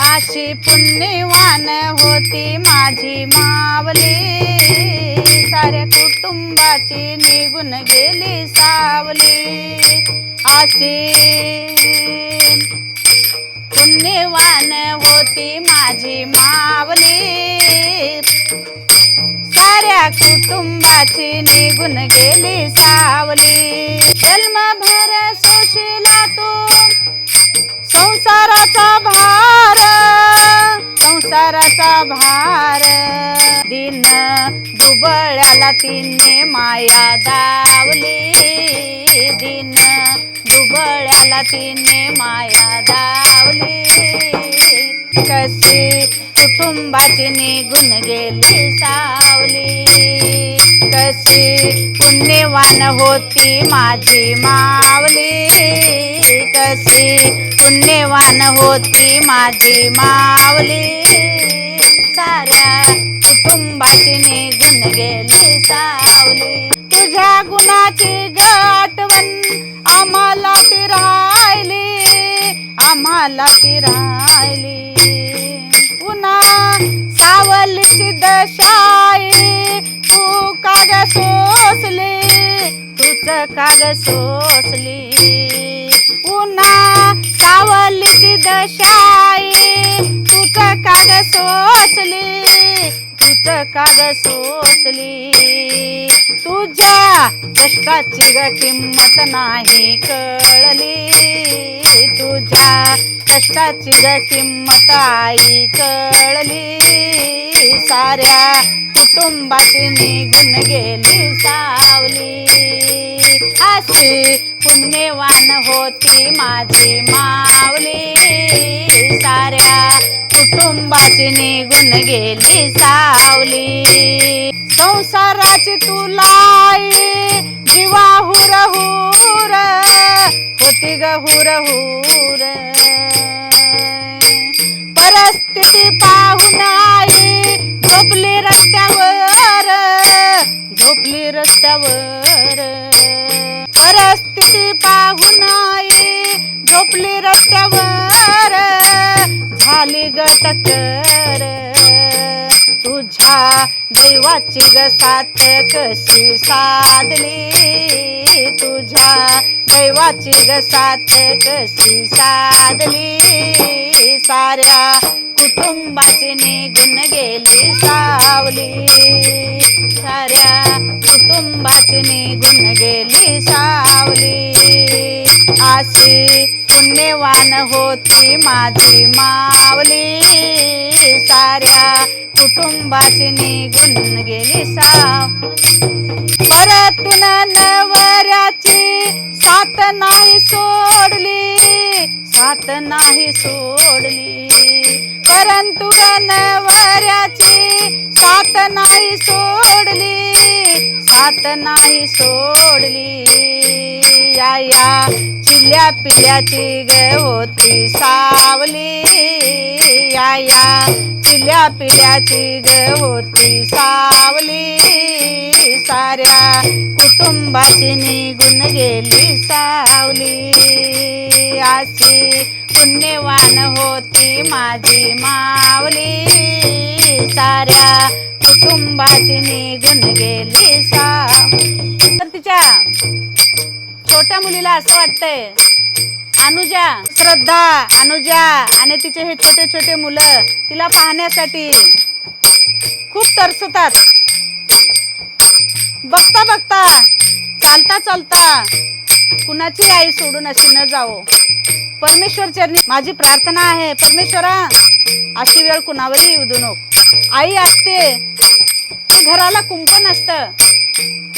अशी पुण्यवान होती माझी मावली. साऱ्या कुटुंबाची निघून गेली सावली. अशी पुण्यवान होती माझी मावली. साऱ्या कुटुंबाची निघून गेली सावली. जन्मभर सोशिला तू संसाराचा भाव संसाराचा भार. दिन दुबळ्याला तिने माया दावली. दिन दुबळ्याला तिने माया दावली. कशी कुटुंबाची निघून गेली सावली. कशी पुण्यवान होती माझी मावली. कशी पुण्यवान होती माझी मावली साऱ्या कुटुंबाची निघून गेली सावली. तुझ्या गुणाची गाठवण आम्हाला फिरायली. आम्हाला फिरायली. पुन्हा सावलीची दशाई तू काग सोसली. तूच काग सोसली. उन्हा सावलीची दशाई. तुका काग सोसली. तूच काग सोसली. तुझ्या कष्टाची ग किंमत नाही कळली. तुझ्या कष्टाची ग किंमत आई कळली. साऱ्या कुटुंबाची निघून गेली सावली. अशी पुण्यवान होती माझी मावली. साऱ्या कुटुंबाची निघून गेली सा सावली संसाराची तुलाई जीवा हुर हुर. होती ग हुर हुर. परिस्थिती पाहून आई झोपली रस्त्यावर. झोपली रस्त्यावर. परिस्थिती पाहून आई झोपली रस्त्यावर. झाली ग टक्कर. तुझ्या दैवाची ग साथ कशी साधली तुझ्या? दैवाची ग साथ कशी साधली? साऱ्या कुटुंबाची निघून गेली सावली. साऱ्या कुटुंबाची निघून गेली सावली. अशी पुण्यवान होती माझी मावली. साऱ्या कुटुंबाची निघून गेली साव परतून नवऱ्याची साथ नाही सोडली. साथ नाही सोडली. परंतु नवऱ्याची साथ नाही सोडली. हात नाही सोडली. या या चिल्ल्या पिल्याची ग होती सावली. या या पिल्या पिल्याची ग होती सावली. साऱ्या कुटुंबाची निघून गेली सावली. अशी पुण्यवान होती माझी मावली. साऱ्या कुटुंबाची निघून गेली साव तिच्या छोट्या मुलीला असं वाटतंय. अनुजा. श्रद्धा अनुजा आणि तिचे हे छोटे छोटे मुलं तिला पाहण्यासाठी खूप तरसतात. बघता बघता. चालता चालता. कुणाची आई सोडून अशी न जावो. परमेश्वर चरणी माझी प्रार्थना आहे परमेश्वरा अशी वेळ कुणावरही येऊ नको. आई असते की घराला कुंपण असतं.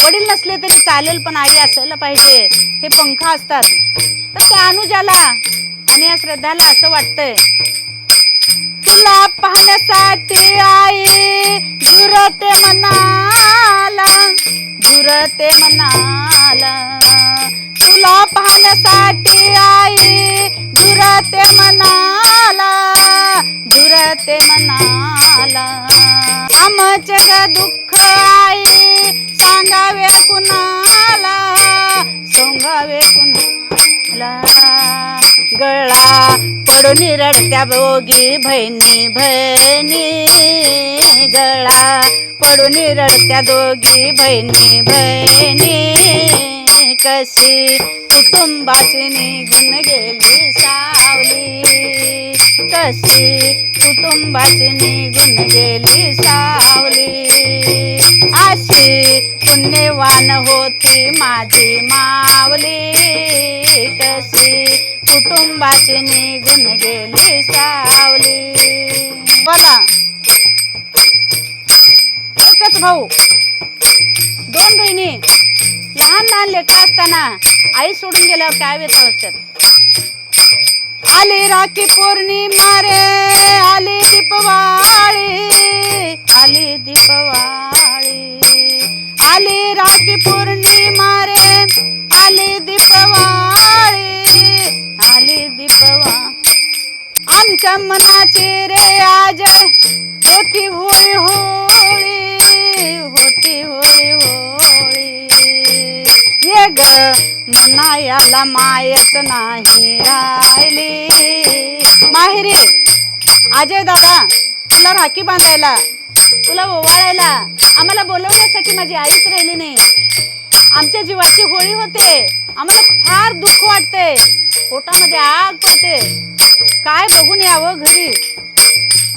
वडील नसले तरी चालेल पण आई असायला पाहिजे. हे पंख असतात. तर त्या अनुजाला आणि या श्रद्धाला असं वाटतंय. तुला पाहण्यासाठी आई झुरते मनाला. झुरते मनाला. तुला पाहण्यासाठी मनाला. आमचे ग दुःख आई सांगावे कुणाला? सोंगावे कुणाला? गळा पडून रडत्या भोगी बहिणी बहिणी. गळा पडून रडत्या दोघी बहिणी बहिणी. कशी कुटुंबाची निघून गेली सावली? कशी कुटुंबाची निघून गेली सावली? अशी पुण्यवान होती माझी मावली. कशी कुटुंबाची निघून गेली सावली? बोला एकच भाऊ दोन बहिणी. लहान लहान लेकरं असताना आई सोडून गेल्यावर काय व्यथा असतात आली राखी पौर्णिमा रे आली दीपवाळी आली दीपवाळी. आली राखी पौर्णिमा रे आली दीपवाळी आली दीपवा. आमच्या मनाची रे आज होती होळी होळी होती होळी होळी. ये ग मनायाला मायच नाही राहिली. माहेरी अजय दादा तुला राखी बांधायला तुला ओवाळायला आम्हाला बोलवण्यासाठी माझी आईच राहिली नाही. आमच्या जीवाची होळी होते आम्हाला फार दुःख वाटते. पोटामध्ये आग पडते. काय बघून यावं घरी?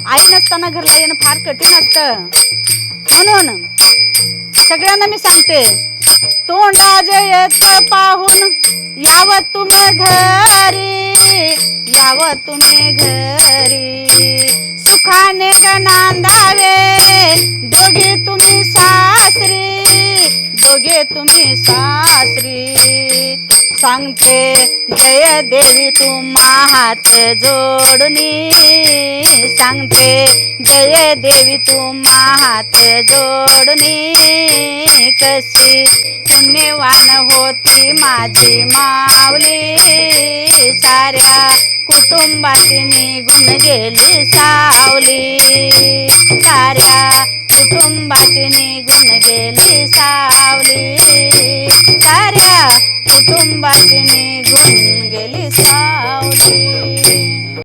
आई नसताना घरला येणं फार कठीण असतं. म्हणून सगळ्यांना मी सांगते तोंडाज येत पाहून याव तुम्ही घरी याव तुम्ही घरी. सुखाने ग नांदावे तुम्ही सासरी. दोघे तुम्ही सासरी. सांगते जय देवी तुम्हा हात जोडणी. सांगते जय देवी तुम्हा हात जोडणी. कशी पुण्यवान होती माझी मावली साऱ्या कुटुंबाची निघून गेली सावली. साऱ्या कुटुंबाची निघून गेली सावली. गेले. साऱ्या कुटुंबात निघून गेली सावली.